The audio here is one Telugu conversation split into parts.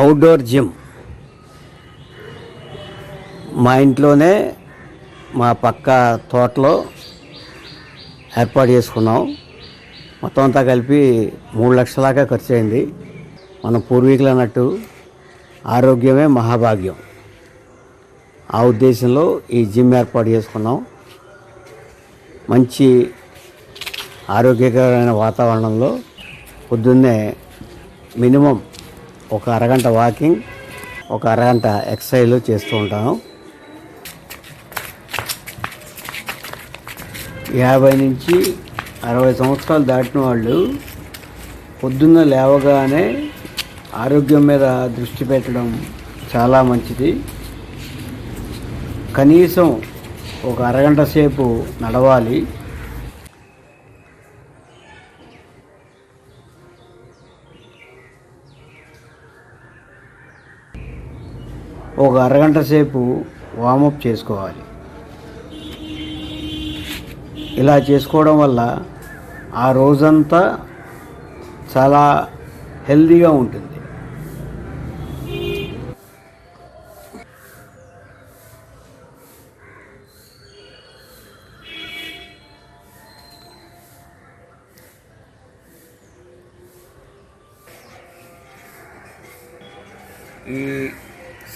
అవుట్డోర్ జిమ్ మా ఇంట్లోనే మా పక్క తోటలో ఏర్పాటు చేసుకున్నాం. మొత్తం అంతా కలిపి మూడు లక్షలాగా ఖర్చు అయింది మన పూర్వీకులు అన్నట్టు ఆరోగ్యమే మహాభాగ్యం. ఆ ఉద్దేశంలో ఈ జిమ్ ఏర్పాటు చేసుకున్నాం. మంచి ఆరోగ్యకరమైన వాతావరణంలో పొద్దున్నే మినిమం ఒక అరగంట వాకింగ్ ఒక అరగంట ఎక్సర్సైజ్ చేస్తూ ఉంటాను. యాభై నుంచి అరవై సంవత్సరాలు దాటిన వాళ్ళు పొద్దున్న లేవగానే ఆరోగ్యం మీద దృష్టి పెట్టడం చాలా మంచిది. కనీసం ఒక అరగంట సేపు నడవాలి. ఒక అరగంట సేపు వామప్ చేసుకోవాలి. ఇలా చేసుకోవడం వల్ల ఆ రోజంతా చాలా హెల్దీగా ఉంటుంది. ఈ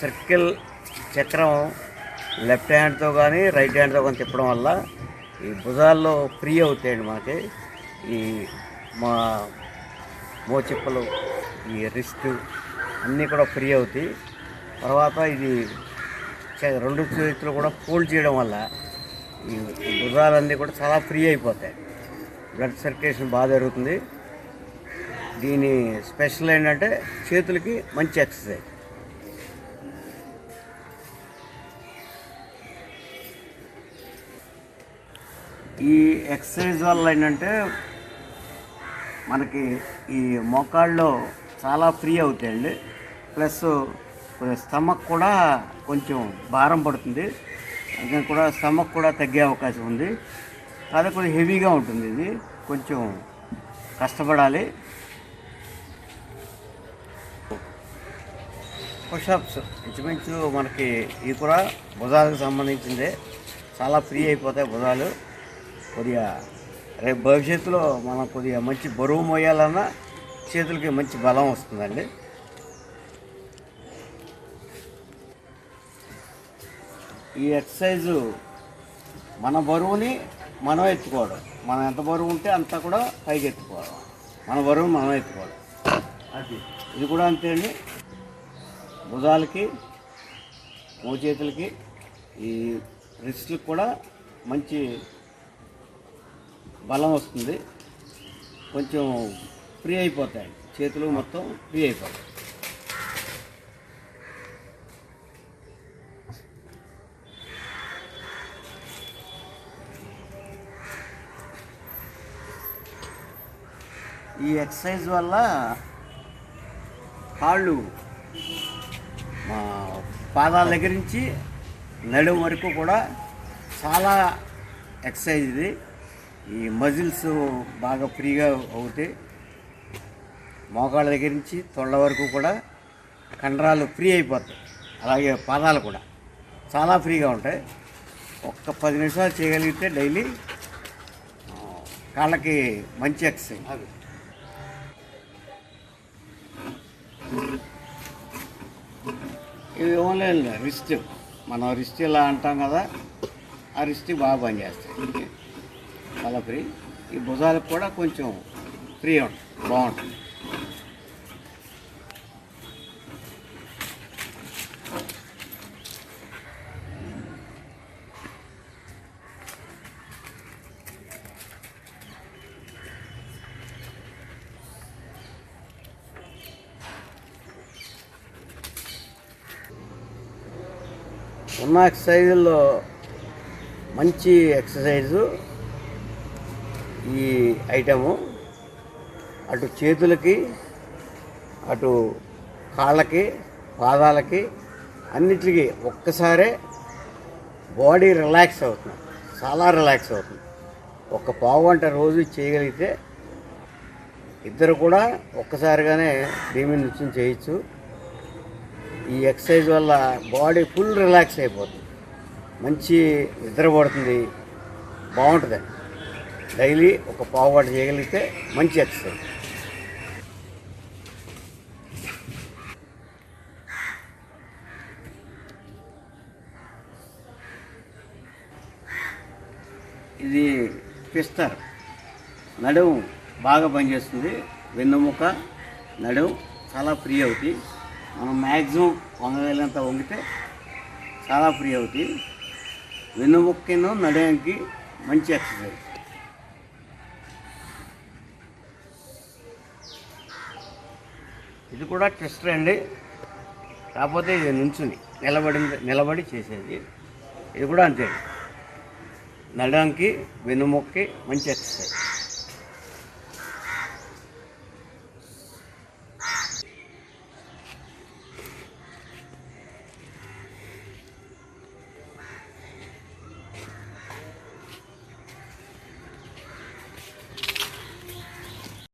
సర్కిల్ చక్రం లెఫ్ట్ హ్యాండ్తో కానీ రైట్ హ్యాండ్తో కానీ తిప్పడం వల్ల ఈ భుజాల్లో ఫ్రీ అవుతాయండి మనకి. ఈ మా మోచిప్పలు ఈ రిస్ట్ అన్నీ కూడా ఫ్రీ అవుతాయి. తర్వాత ఇది రెండు చేతులు కూడా ఫోల్డ్ చేయడం వల్ల ఈ ఈ భుజాలన్నీ కూడా చాలా ఫ్రీ అయిపోతాయి. బ్లడ్ సర్క్యులేషన్ బాగా జరుగుతుంది. దీని స్పెషల్ ఏంటంటే చేతులకి మంచి ఎక్సర్సైజ్. ఈ ఎక్సర్సైజ్ వల్ల ఏంటంటే మనకి ఈ మోకాళ్ళు చాలా ఫ్రీ అవుతాయండి. ప్లస్ స్టమక్ కూడా కొంచెం భారం పడుతుంది. ఇంకా కూడా స్టమక్ కూడా తగ్గే అవకాశం ఉంది. అదే కొంచెం హెవీగా ఉంటుంది ఇది. కొంచెం కష్టపడాలి. పుషప్స్ ఇంచుమించు మనకి ఈ కూడా భుజాలకు సంబంధించిందే. చాలా ఫ్రీ అయిపోతాయి భుజాలు. కొద్దిగా రేపు భవిష్యత్తులో మనం కొద్దిగా మంచి బరువు మోయాలన్నా చేతులకి మంచి బలం వస్తుందండి. ఈ ఎక్సర్సైజు మన బరువుని మనం ఎత్తుకోవడం. మనం ఎంత బరువు ఉంటే అంత కూడా పైకి ఎత్తుకోవడం. మన బరువు మనం ఎత్తుకోవడం. అది. ఇది కూడా అంతే అండి. భుజాలకి మోచేతులకి ఈ రిస్ట్లకు కూడా మంచి బలం వస్తుంది. కొంచెం ఫ్రీ అయిపోతాయి. చేతులు మొత్తం ఫ్రీ అయిపోతాయి. ఈ ఎక్సర్సైజ్ వల్ల కాళ్ళు మా పాదాల దగ్గర నుంచి నడుము వరకు కూడా చాలా ఎక్సర్సైజ్ ఇది. ఈ మజిల్స్ బాగా ఫ్రీగా అవుతాయి మోకాళ్ళ దగ్గర నుంచి తొళ్ళ వరకు కూడా కండరాలు ఫ్రీ అయిపోతాయి. అలాగే పాదాలు కూడా చాలా ఫ్రీగా ఉంటాయి. ఒక్క పది నిమిషాలు చేయగలిగితే డైలీ కాళ్ళకి మంచి ఎక్సర్సైజ్. ఇది ఓన్లీ రిస్ట్. మనం రిస్ట్ ఇలా అంటాం కదా ఆ రిస్ట్ బాగా పనిచేస్తాయి. చాలా ఫ్రీ ఈ భుజాలకు కూడా కొంచెం ఫ్రీ ఉంటుంది బాగుంటుంది. ఉన్న ఎక్సర్సైజుల్లో మంచి ఎక్సర్సైజు ఈ ఐటము. అటు చేతులకి అటు కాళ్ళకి పాదాలకి అన్నిటికీ ఒక్కసారే బాడీ రిలాక్స్ అవుతుంది. చాలా రిలాక్స్ అవుతుంది. ఒక పావు గంట రోజు చేయగలిగితే ఇద్దరు కూడా ఒక్కసారిగానే దీని మీద నృత్యం చేయొచ్చు. ఈ ఎక్సర్సైజ్ వల్ల బాడీ ఫుల్ రిలాక్స్ అయిపోతుంది. మంచి నిద్ర పడుతుంది. బాగుంటుంది డైలీ ఒక పావు గంట చేయగలిగితే మంచి ఎక్సర్సైజ్. ఇది పిస్తర్ నడుము బాగా పనిచేస్తుంది. వెన్నుముక నడుము చాలా ఫ్రీ అవుతాయి. మనం మ్యాక్సిమం వంగగలిగినంత వంగితే చాలా ఫ్రీ అవుతాయి. వెన్నుముక్కను నడుముకి మంచి ఎక్సర్సైజ్. ఇది కూడా టెస్టర్ అండి. కాకపోతే ఇది నుంచుని నిలబడి నిలబడి చేసేది. ఇది కూడా అంతే. నడడానికి వెన్నుముక్కి మంచి ఎక్సర్సైజ్.